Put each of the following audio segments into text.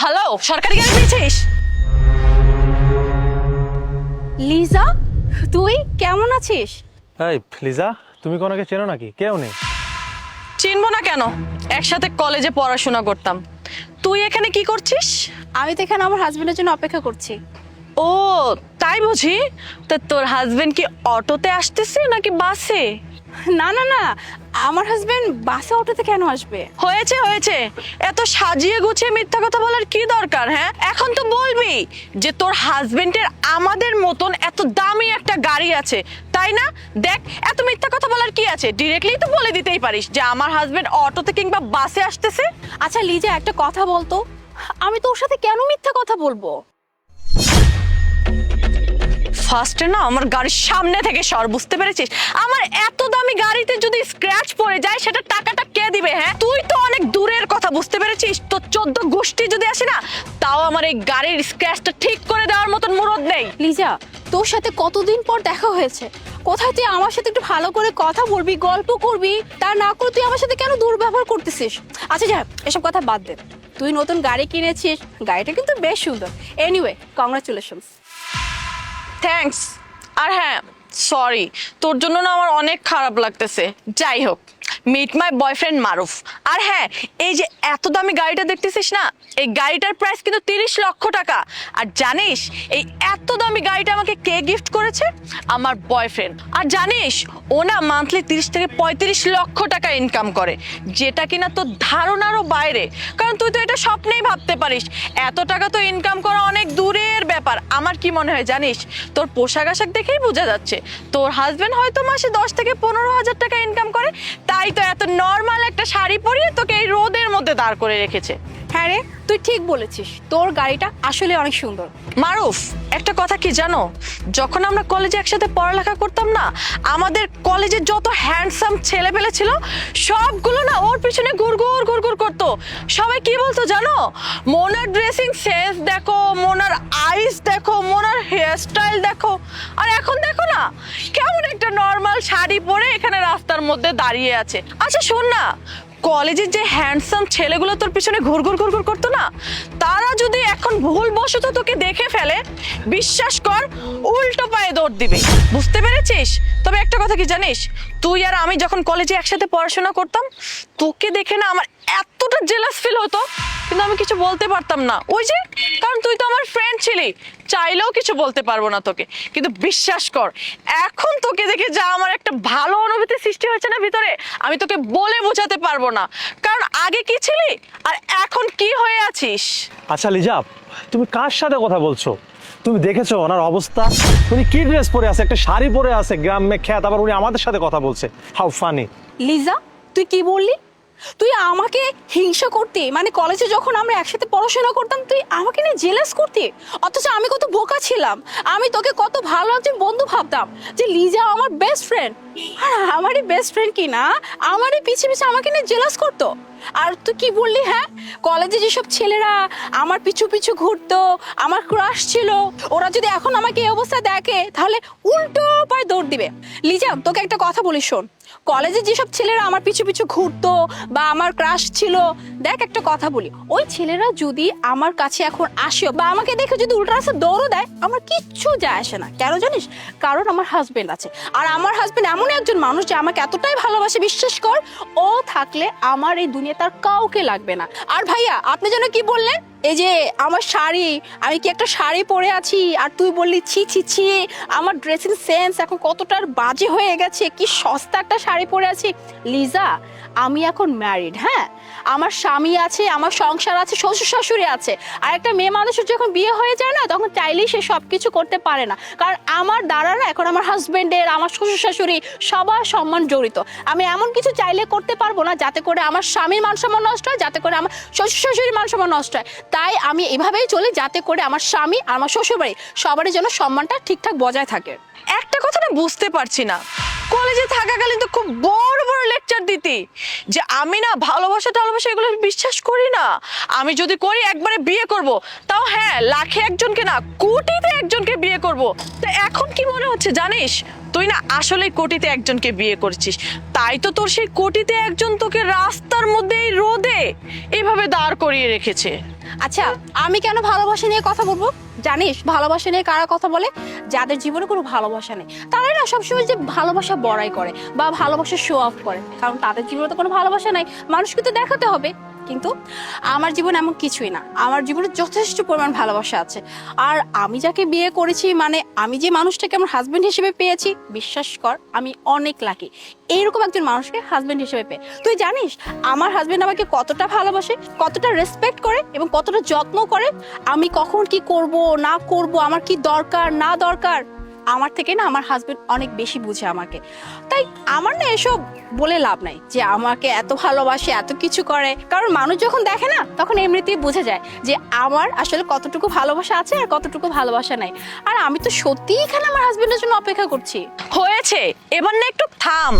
Hello সরকারি গাড়ি পেয়েছিস? লিজা তুই কেমন আছিস? এই লিজা তুমি কোনাকে চেনো নাকি? কেউ নেই। চিনবো না কেন? একসাথে কলেজে পড়াশোনা করতাম। তুই এখানে কি করছিস? আমি তো এখানে আমার হাজবেন্ডের জন্য অপেক্ষা করছি। ও তাই বুঝি? তা তোর হাজবেন্ড কি অটোতে আসতেছে নাকি বাসে? না না না আমার হাজবেন্ড বাসে অটোতে কেন আসবে? হয়েছে হয়েছে। এত সাজিয়ে গুছিয়ে মিথ্যা কথা বলার কি দরকার হ্যাঁ? এখন তো বলবি যে তোর হাজবেন্ডের আমাদের মতন এত দামি একটা গাড়ি আছে তাই না? দেখ এত মিথ্যা কথা বলার কি আছে? ডিরেক্টলি তো বলে দিতেই পারিস যে আমার হাজবেন্ড অটোতে কিংবা বাসে আসতেছে। আচ্ছা লিজা একটা কথা বলতো? আমি তোর সাথে কেন মিথ্যা কথা বলব? ফার্স্টে না আমার গাড়ির সামনে থেকে সর, বুঝতে পেরেছিস? আমার এত দামি গাড়িতে যদি স্ক্র্যাচ পড়ে যায় সেটা টাকাটা কে দিবে হ্যাঁ? তুই তো অনেক দূরের কথা, বুঝতে পেরেছিস? তো চোদ্দ গোষ্ঠী যদি আসে না, তাও আমার এই গাড়ির স্ক্র্যাচটা ঠিক করে দেওয়ার মতন মুরদ নেই। লিজা, তোর সাথে কতদিন পর দেখা হয়েছে? কোথায় তুই আমার সাথে একটু ভালো করে কথা বলবি, গল্প করবি? তা না করে তুই আমার সাথে কেন দুর্ব্যবহার করতেছিস? আচ্ছা যা, এসব কথা বাদ দে। তুই নতুন গাড়ি কিনেছিস, গাড়িটা কিন্তু বেশ সুন্দর। এনিওয়ে কংগ্রাচুলেশনস থ্যাঙ্কস আর হ্যাঁ সরি তোর জন্য না আমার অনেক খারাপ লাগতেছে। যাই হোক। মিট মাই বয়ফ্রেন্ড মারুফ আর হ্যাঁ এই যে এত দামি গাড়িটা দেখতেছিস না? এই গাড়িটার প্রাইস কিন্তু তিরিশ লক্ষ টাকা। আর জানিস, এই এত দামি গাড়িটা আমাকে কে গিফট করেছে? আমার বয়ফ্রেন্ড আর জানিস, ও না মান্থলি তিরিশ থেকে পঁয়ত্রিশ লক্ষ টাকা ইনকাম করে, যেটা কিনা তোর ধারণারও বাইরে। কারণ তুই তো এটা স্বপ্নেই ভাবতে পারিস। এত টাকা তো ইনকাম করা অনেক দূরের ব্যাপার। আমার কি মনে হয় জানিস, তোর পোশাক আশাক দেখেই বোঝা যাচ্ছে। তোর হাজবেন্ড হয়তো মাসে দশ থেকে পনেরো হাজার টাকা ইনকাম করে তাই তো এত নর্মাল একটা শাড়ি পরিয়ে তোকে এই রোদের মধ্যে দাঁড় করে রেখেছে। হ্যাঁ রে তুই ঠিক বলেছিস। তোর গাড়িটা আসলে অনেক সুন্দর। মারুফ একটা কথা কি জানো? যখন আমরা কলেজে একসাথে পড়ালেখা করতাম না আমাদের কলেজে যত হ্যান্ডসাম ছেলে পেলে ছিল সবগুলো না ওর পিছনে গুড়গুড় গুড়গুড় করতো। সবাই কি বলতো জানো? মোনার ড্রেসিং সেন্স দেখো মোনার আইস দেখো, মোনার হেয়ারস্টাইল দেখো। আর এখন দেখো না, কেমন একটা নর্মাল শাড়ি পরে এখানে রাস্তার মধ্যে দাঁড়িয়ে আছে। আচ্ছা শোন না, কলেজের যে হ্যান্ডসাম ছেলেগুলো তোর পিছনে ঘুরঘুর ঘুরঘুর করতো না, তারা যদি এখন ভুল বশত তোকে দেখে ফেলে, বিশ্বাস কর, উল্টো পায়ে দৌড় দিবে। বুঝতে পেরেছিস? তবে একটা কথা কি জানিস? তুই আর আমি যখন কলেজে একসাথে পড়াশোনা করতাম, তোকে দেখে না আমার এতটা জেলাস ফিল হতো। কিন্তু আমি কিছু বলতে পারতাম না। ওই যে কারণ তুই তো আমার ফ্রেন্ড ছিলি। চাইলেও কিছু বলতে পারব না তোকে। কিন্তু বিশ্বাস কর এখন তোকে দেখে যা আমার একটা ভালো অনুভূতি সৃষ্টি হয়েছে না ভিতরে আমি তোকে বলে বোঝাতে পারব না। কারণ আগে কি ছিলি? আর এখন কি হয়ে আছিস? আচ্ছা লিজাব তুমি কার সাথে কথা বলছো? তুমি দেখেছ ওনার অবস্থা? উনি কি ড্রেস পরে আছে একটা শাড়ি পরে আছে গ্রামে খ্যাত আবার উনি আমাদের সাথে কথা বলছে। হাউ ফানি লিজা তুই কি বললি? তুই আমাকে হিংসা করতে? মানে কলেজে যখন আমরা একসাথে পড়াশোনা করতাম, তুই আমাকে নিয়ে জেলাস করতে? অথচ আমি কত বোকা ছিলাম। আমি তোকে কত ভালো একজন বন্ধু ভাবতাম যে লিজা আমার বেস্ট ফ্রেন্ড আর আমারই বেস্ট ফ্রেন্ড কি না? আমারই পিছিয়ে পিছিয়ে আমাকে নিয়ে জেলাস করতো। আর তুই কি বললি হ্যাঁ? কলেজে যেসব ছেলেরা আমার পিছু পিছু ঘুরতো, আমার ক্রাশ ছিল, ওরা যদি এখন আমাকে এই অবস্থা দেখে, তাহলে উল্টো পায়ে দৌড় দিবে। লিজা, তোকে একটা কথা বলি, শোন। কলেজে যেসব ছেলেরা আমার পিছু পিছু ঘুরতো বা আমার ক্রাশ ছিল, দেখ একটা কথা বলি। ওই ছেলেরা যদি আমার কাছে এখন আসে বা আমাকে দেখে যদি উল্টো রাস্তা দৌড়ও দেয়, আমার কিচ্ছু যায় আসে না। কেন জানিস? কারণ আমার হাজবেন্ড আছে। আর আমার হাজবেন্ড এমন একজন মানুষ যে আমাকে এতটাই ভালোবাসে, বিশ্বাস কর, ও থাকলে আমার এই দুনিয়া তার কাউকে লাগবে না। আর ভাইয়া আপনি যেন কি বললেন? এই যে আমার শাড়ি, আমি কি একটা শাড়ি পরে আছি? আর তুই বললি, ছি ছি ছি, আমার ড্রেসিং সেন্স এখন কতটার বাজে হয়ে গেছে, কি সস্তা একটা শাড়ি পরে আছি। লিজা, আমি এখন ম্যারিড হ্যাঁ? আমার স্বামী আছে, আমার সংসার আছে শ্বশুর শাশুড়ি আছে। আর একটা মেয়ে মানুষের যখন বিয়ে হয়ে যায় না, তখন চাইলেই সে সব কিছু করতে পারে না। কারণ আমার দ্বারা না, এখন আমার হাজব্যান্ডের আমার শ্বশুর শাশুড়ি সবার সম্মান জড়িত। আমি এমন কিছু চাইলে করতে পারব না, যাতে করে আমার স্বামীর মান সম্মান নষ্ট হয়, যাতে করে আমার শ্বশুর শাশুড়ির মান সম্মান নষ্ট হয়। তাই আমি এভাবেই চলি যাতে করে আমার স্বামী আর আমার শ্বশুরবাড়ি সবারই যেন সম্মানটা ঠিকঠাক বজায় থাকে। একটা কথা না বুঝতে পারছি না। কলেজে থাকাকালীন তো খুব বড় বড় লেকচার দিতি। যে আমি না ভালোবাসা, টালোবাসা এগুলো বিশ্বাস করি না। আমি যদি করি একবারে বিয়ে করব। তাও হ্যাঁ লাখে একজনকে না, কোটিতে একজনকে বিয়ে করব। তো এখন কি মনে হচ্ছে জানিস? তুই না আসলে কোটিতে একজনকে বিয়ে করছিস। তাই তো তোর সেই কোটিতে একজন তোকে রাস্তার মধ্যে এই রোদে এইভাবে দাঁড় করিয়ে রেখেছে। আচ্ছা আমি কেন ভালোবাসা নিয়ে কথা বলব? জানিস, ভালোবাসা নিয়ে কারা কথা বলে? যাদের জীবনে কোনো ভালোবাসা নেই। তারাই না সবসময় যে ভালোবাসা বড়াই করে বা ভালোবাসা শো অফ করে। কারণ তাদের জীবনে তো কোনো ভালোবাসা নাই। মানুষকে তো দেখাতে হবে। কিন্তু আমার জীবন এমন কিছুই না। আমার জীবনে যথেষ্ট পরিমাণ ভালোবাসা আছে। আর আমি যাকে বিয়ে করেছি মানে আমি যে মানুষটাকে আমার হাজব্যান্ড হিসেবে পেয়েছি, বিশ্বাস কর, আমি অনেক লাকি এইরকম একজন মানুষকে হাজব্যান্ড হিসেবে পেয়ে। তুই জানিস, আমার হাজব্যান্ড আমাকে কতটা ভালোবাসে, কতটা রেসপেক্ট করে এবং কতটা যত্ন করে, আমি কখন কি করব, না করব, আমার কি দরকার, না দরকার? আমার থেকে না আমার হাজবেন্ড অনেক বেশি বুঝে আমাকে। তাই আমার না এসব বলে লাভ নাই যে আমাকে এত ভালোবাসে, এত কিছু করে। কারণ মানুষ যখন দেখে না, তখন এমনিতেই বুঝে যায় যে আমার আসলে কতটুকু ভালোবাসা আছে আর কতটুকু ভালোবাসা নাই। আর আমি তো সত্যিই এখানে আমার হাজবেন্ডের জন্য অপেক্ষা করছি। হয়েছে। এবার না একটু থাম।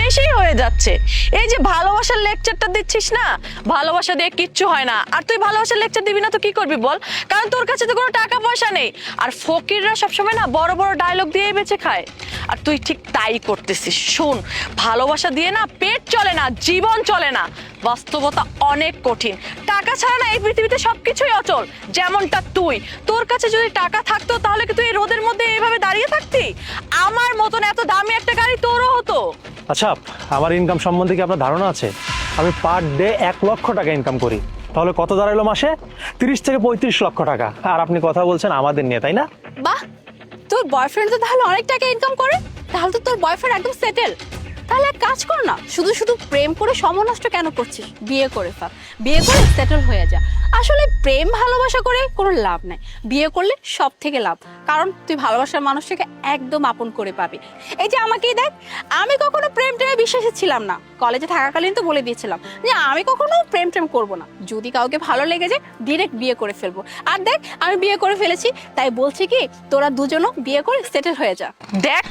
বেশি হয়ে যাচ্ছে। এই যে ভালোবাসার লেকচারটা দিচ্ছিস না, ভালোবাসা দিয়ে কিচ্ছু হয় না। আর তুই ভালোবাসার লেকচার দিবি না তো কি করবি বল? কারণ তোর কাছে তো কোনো টাকা পয়সা নেই। আর ফকিররা সবসময় না বড় বড় ডায়লগ দিয়ে বেঁচে খায়। আর তুই ঠিক তাই করতেছিস। শোন, ভালোবাসা দিয়ে না পেট চলে না, জীবন চলে না। বাস্তবতা অনেক কঠিন। টাকা ছাড়া না এই পৃথিবীতে সবকিছুই অচল। যেমনটা তুই। তোর কাছে যদি টাকা থাকতো, তাহলে কি তুই রোদের মধ্যে এইভাবে দাঁড়িয়ে থাকতি? আমার মতন এত দামি একটা গাড়ি তোরও হতো। আচ্ছা আমার ইনকাম সম্বন্ধে কি আপনার ধারণা আছে? আমি পার ডে এক লক্ষ টাকা ইনকাম করি। তাহলে কত দাঁড়াইলো মাসে? তিরিশ থেকে পঁয়ত্রিশ লক্ষ টাকা। আর আপনি কথা বলছেন আমাদের নিয়ে, তাই না? বাহ! তোর বয়ফ্রেন্ড তো তাহলে অনেক টাকা ইনকাম করে। তাহলে তো তোর বয়ফ্রেন্ড একদম সেটেল তাহলে এক কাজ কর না, শুধু শুধু প্রেম করে সময় নষ্ট কেন করছিস? বিয়ে করে ফেল। বিয়ে করে সেটেল হয়ে যা। আসলে প্রেম ভালোবাসা করে কোনো লাভ নাই। বিয়ে করলে সব থেকে লাভ। কারণ তুই ভালোবাসার মানুষটাকে একদম আপন করে পাবি। এই যে আমাকেই দেখ, আমি কখনো প্রেম টেমে বিশ্বাসী ছিলাম না। কলেজে থাকাকালীন তো বলে দিয়েছিলাম যে আমি কখনো প্রেম টেম করব না। যদি কাউকে ভালো লেগে যায় ডিরেক্ট বিয়ে করে ফেলব। আর দেখ, আমি বিয়ে করে ফেলেছি, তাই বলছি কি, তোরা দুজনও বিয়ে করে সেটেল হয়ে যা। দেখ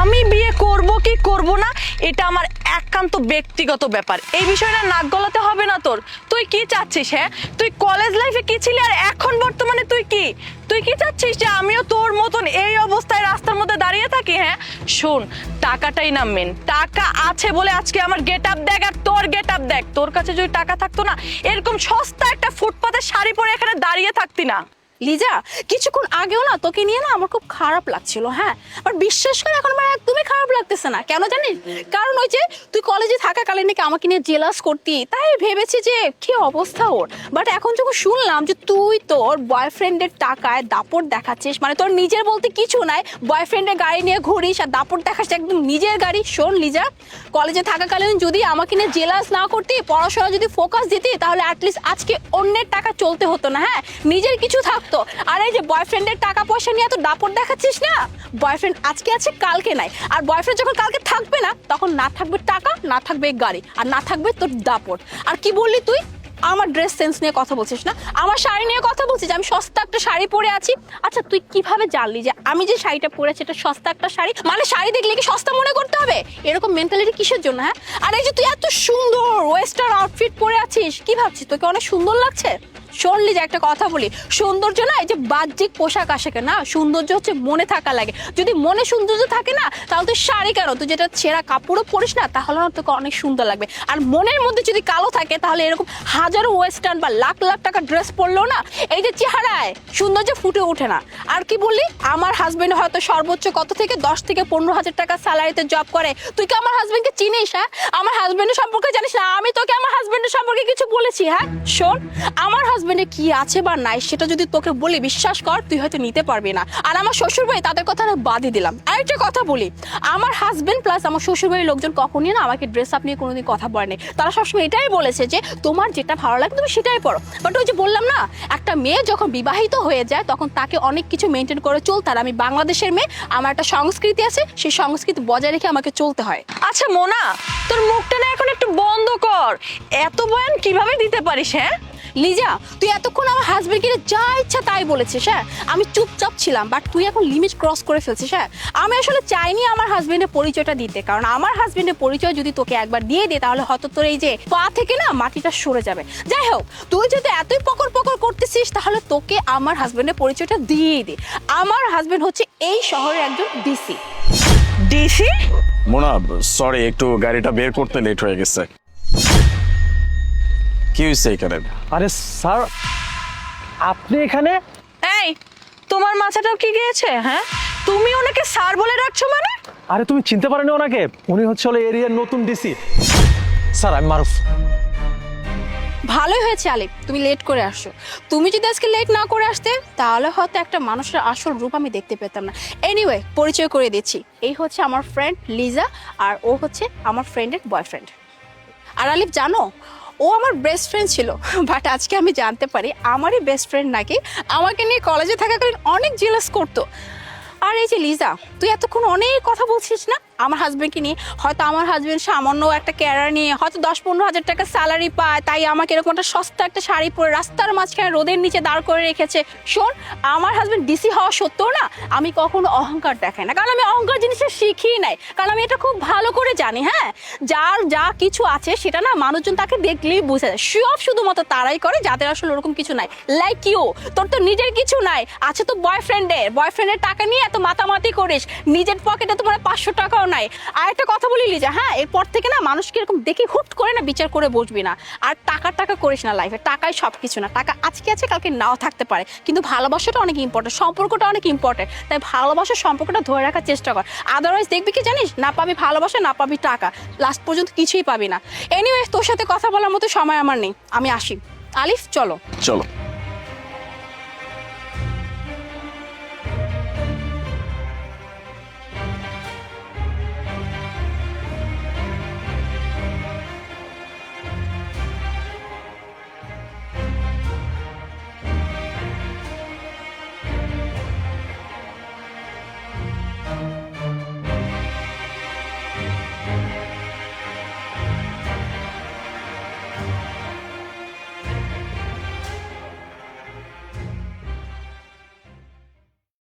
আমি বিয়ে করব কি করব না, এটা আমার একান্ত ব্যক্তিগত ব্যাপার। এই বিষয়টা নাক গলাতে হবে না তোর। তুই কি চাচ্ছিস হ্যাঁ? তুই কলেজ লাইফে কি ছিলি আর এখন বর্তমানে তুই কি? তুই কি চাচ্ছিস যে আমিও তোর মতন এই অবস্থায় রাস্তার মধ্যে দাঁড়িয়ে থাকি হ্যাঁ? শোন, টাকাটাই না মেন টাকা আছে বলে আজকে আমার গেট আপ দেখ আর তোর গেট আপ দেখ। তোর কাছে যদি টাকা থাকতো না, এরকম সস্তা একটা ফুটপাতে শাড়ি পরে এখানে দাঁড়িয়ে থাকতি না। লিজা, কিছুক্ষণ আগেও না তোকে নিয়ে না আমার খুব খারাপ লাগছিল হ্যাঁ? আর বিশ্বাস করে, এখন আমার একদমই খারাপ লাগতেছে না। কেন জানিস? কারণ ওই যে তুই কলেজে থাকাকালীন নাকি আমাকে নিয়ে জেলাস করতি, তাই ভেবেছি যে কি অবস্থা ওর? বাট এখন যখন শুনলাম যে তুই তোর বয়ফ্রেন্ডের টাকায় দাপট দেখাচ্ছিস মানে তোর নিজের বলতে কিছু নাই বয়ফ্রেন্ডের গাড়ি নিয়ে ঘুরিস আর দাপট দেখাস একদম নিজের গাড়ি, শোন লিজা কলেজে থাকাকালীন যদি আমাকে নিয়ে জেলাস না করতি পড়াশোনা যদি ফোকাস দিতি, তাহলে অ্যাটলিস্ট আজকে অন্যের টাকা চলতে হতো না হ্যাঁ? নিজের কিছু থাকতো আর এই যে বয়ফ্রেন্ডের টাকা পয়সা নিয়ে এত দাপট দেখাচ্ছিস না? বয়ফ্রেন্ড আজকে আছে, কালকে নাই। আর বয়ফ্রেন্ড যখন কালকে থাকবে না, তখন না থাকবে টাকা, না থাকবে গাড়ি, আর না থাকবে তোর দাপট। আর কি বললি তুই? আমার ড্রেস সেন্স নিয়ে কথা বলছিস না? আমার শাড়ি নিয়ে কথা বলছিস আমি সস্তা একটা শাড়ি পরে আছি? আচ্ছা তুই কীভাবে জানলি যে আমি যে শাড়িটা পরেছি, এটা সস্তা একটা শাড়ি? মানে শাড়ি দেখলে কি সস্তা মনে করতে হবে? এরকম মেন্টালিটি কিসের জন্য হ্যাঁ? আর এই যে তুই এত সুন্দর ওয়েস্টার্ন আউটফিট পরে আছিস, কি ভাবছিস? তোকে অনেক সুন্দর লাগছে? যে একটা কথা বলি। সৌন্দর্য না, এই যে বাহ্যিক পোশাক আশাকে না, সৌন্দর্য হচ্ছে মনে থাকা লাগে। যদি মনে সৌন্দর্য থাকে না, তাহলে তুই শাড়ি কেন? তুই যেটা ছেঁড়া কাপড়ও পরিস না, তাহলে তোকে অনেক সুন্দর লাগবে। আর মনের মধ্যে যদি কালো থাকে, তাহলে এরকম হাজারো ওয়েস্টার্ন বা লাখ লাখ টাকা ড্রেস পরলেও না, এই যে চেহারায় সৌন্দর্য ফুটে ওঠে না। আর কি বললি? আমার হাজবেন্ড হয়তো সর্বোচ্চ কত থেকে? দশ থেকে পনেরো হাজার টাকা স্যালারিতে জব করে। তুই কি আমার হাজবেন্ডকে চিনিস হ্যাঁ? আমার হাজবেন্ডের সম্পর্কে জানিস না? আমি তোকে আমার হাজবেন্ডের সম্পর্কে কিছু বলেছি হ্যাঁ? শোন, আমার হাজবেন্ডে কি আছে বা নাই, সেটা যদি তোকে বলি, বিশ্বাস কর, তুই হয়তো নিতে পারবি না। আর আমার শ্বশুর ভাই তাদের কথা না বাদই দিলাম। আরেকটা কথা বলি, আমার হাজবেন্ড প্লাস আমার শ্বশুর বাড়ির লোকজন কখনই না আমাকে ড্রেস আপ নিয়ে কোনোদিন কথা বলেনি তারা সবসময় এটাই বলেছে যে, তোমার যেটা ভালো লাগে, তুমি সেটাই পড়ো। বাট ওই যে বললাম না, একটা মেয়ে যখন বিবাহিত হয়ে যায়, তখন তাকে অনেক কিছু মেনটেন করে চলতে আর আমি বাংলাদেশের মেয়ে, আমার একটা সংস্কৃতি আছে, সেই সংস্কৃতি বজায় রেখে আমাকে চলতে হয়। আচ্ছা মোনা, তোর মুখটা না এখন একটু বন্ধ কর। এত বয়ান কীভাবে দিতে পারিস হ্যাঁ? লিজা তুই এতক্ষণ আমার হাজবেন্ডকে যা ইচ্ছা তাই বলেছিস হ্যাঁ? আমি চুপচাপ ছিলাম বাট তুই এখন লিমিট ক্রস করে ফেলছিস হ্যাঁ? আমি আসলে চাইনি আমার হাজবেন্ডের পরিচয়টা দিতে কারণ আমার হাজবেন্ডের পরিচয় যদি তোকে একবার দিয়ে দে তাহলে হয়তো তোর এই যে পা থেকে না মাটিটা সরে যাবে। যাই হোক তুই যদি এতই পকর পকর করতেছিস তাহলে তোকে আমার হাজবেন্ডের পরিচয়টা দিয়েই দে। আমার হাজবেন্ড হচ্ছে এই শহরের একজন ডিসি ডিসি মোনা সরি একটু গাড়িটা বের করতে লেট হয়ে গেছে। কি হয়েছে এখানে? আরে স্যার আপনি এখানে? এই তোমার মাথাটাও কি গিয়েছে হ্যাঁ? তুমি ওনাকে স্যার বলে রাখছো মানে? আরে তুমি চিনতে পারেনি ওনাকে? উনি হচ্ছে হলো এরিয়ার নতুন ডিসি। স্যার আমি মারুফ। ভালোই হয়েছে আলিফ। তুমি লেট করে আসছো। তুমি যদি আজকে লেট না করে আসতে তাহলে হয়তো একটা মানুষের আসল রূপ আমি দেখতে পেতাম না। এনিওয়ে পরিচয় করে দিচ্ছি। এই হচ্ছে আমার ফ্রেন্ড লিজা আর ও হচ্ছে আমার ফ্রেন্ডের বয়ফ্রেন্ড আর আলিফ জানো ও আমার বেস্ট ফ্রেন্ড ছিল বাট আজকে আমি জানতে পারি আমারই বেস্ট ফ্রেন্ড নাকি আমাকে নিয়ে কলেজে থাকাকালীন অনেক জেলাস করতো। আর এই যে লিজা, তুই এতক্ষণ অনেক কথা বলছিস না? আমার হাজবেন্ডকে নিয়ে, হয়তো আমার হাজব্যান্ড সামান্য একটা ক্যারার নিয়ে, হয়তো দশ পনেরো হাজার টাকা স্যালারি পায়, তাই আমাকে এরকম একটা সস্তা একটা শাড়ি পরে রাস্তার মাঝখানে রোদের নিচে দাঁড় করে রেখেছে। শোন, আমার হাজব্যান্ড ডিসি হওয়া সত্ত্বেও না, আমি কখনো অহংকার দেখাই না। কারণ আমি অহংকার জিনিসটা শিখিই নাই। কারণ আমি এটা খুব ভালো করে জানি হ্যাঁ? যার যা কিছু আছে, সেটা না মানুষজন তাকে দেখলেই বোঝা যায়। অফ শুধুমাত্র তারাই করে, যাদের আসলে ওরকম কিছু নাই। লাইক ইউ তোর তো নিজের কিছু নাই। আছে তো বয়ফ্রেন্ডের বয়ফ্রেন্ডের টাকা নিয়ে এত মাতামাতি করিস। নিজের পকেটে তোমার পাঁচশো টাকাও নাই আর একটা কথা বলি লিজা হ্যাঁ এরপর থেকে না মানুষকে এরকম দেখে হুট করে না বিচার করে বসবি না। আর টাকা টাকা করিস না লাইফে টাকাই সব কিছু না। টাকা আজকে আছে, কালকে নাও থাকতে পারে। কিন্তু ভালোবাসাটা অনেক ইম্পর্টেন্ট সম্পর্কটা অনেক ইম্পর্টেন্ট তাই ভালোবাসার সম্পর্কটা ধরে রাখার চেষ্টা কর। আদারওয়াইজ দেখবি কি জানিস? না পাবি ভালোবাসা, না পাবি টাকা। লাস্ট পর্যন্ত কিছুই পাবি না। এনিওয়ে তোর সাথে কথা বলার মতো সময় আমার নেই। আমি আসি। আলিফ, চলো। চলো।